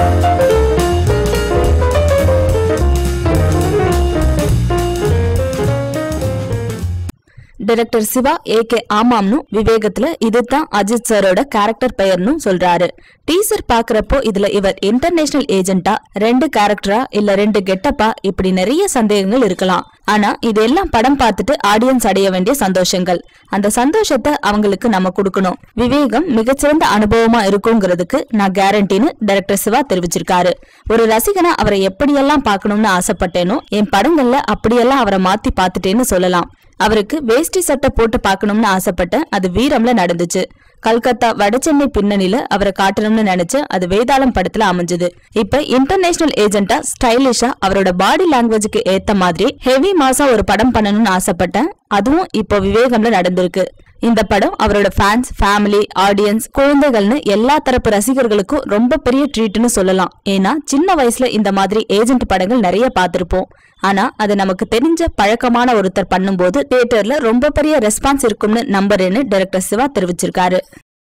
Thank director Siva AK ஆமாம்னு விவேகத்துல இதுதான் அஜித் சாரோட கேரக்டர் பெயர்னு சொல்றாரு. டீசர் பாக்குறப்போ இதுல இவர் இன்டர்நேஷனல் ஏஜென்ட்டா ரெண்டு கேரக்டரா இல்ல ரெண்டு கெட்டப்பா இப்படி நிறைய சந்தேகங்கள் இருக்கலாம். ஆனா இதெல்லாம் படம் பார்த்துட்டு ஆடியன்ஸ் அடைய வேண்டிய சந்தோஷங்கள். அந்த சந்தோஷத்தை அவங்களுக்கு நம்ம கொடுக்கணும். விவேகம் மிகச்சிறந்த அனுபவமா இருக்குங்கிறதுக்கு நான் கேரண்டின்னு டைரக்டர் சிவா தெரிவிச்சிருக்காரு. ஒரு ரசிகனா அவரை எப்படியெல்லாம் பார்க்கணும்னு ஆசைப்பட்டேனோ என் படங்கள்ல அப்படியெல்லாம் அவரை மாத்தி பார்த்துட்டேன்னு சொல்லலாம். அவருக்கு வேஷ்டி சட்டை போட்டு பார்க்கணும்னு ஆசைப்பட்டேன் அது வீரம்ல நடந்துச்சு. கல்கத்தா வடசென்னை பின்னணியில அவரை காட்டணும்னு நினைச்சு அது வேதாளம் படத்துல அமைஞ்சது. இப்ப இன்டர்நேஷனல் ஏஜென்டா ஸ்டைலிஷா அவரோட பாடி லாங்குவேஜுக்கு ஏத்த மாதிரி ஹெவி மாசா ஒரு படம் பண்ணணும்னு ஆசைப்பட்டேன். அதுவும் இப்போ விவேகம்ல நடந்திருக்கு. இந்த படம் அவரோட ஃபேன்ஸ் ஃபேமிலி ஆடியன்ஸ் குழந்தைகள்னு எல்லா தரப்பு ரசிகர்களுக்கும் ரொம்ப பெரிய ட்ரீட்னு சொல்லலாம். ஏன்னா சின்ன வயசுல இந்த மாதிரி ஏஜென்ட் படங்கள் நிறைய பார்த்திருப்போம். ஆனா அது நமக்கு தெரிஞ்ச பழக்கமான ஒருத்தர் பண்ணும்போது தியேட்டர்ல ரொம்ப பெரிய ரெஸ்பான்ஸ் இருக்கும்னு நம்புறேன்னு டைரக்டர் சிவா தெரிவிச்சிருக்காரு.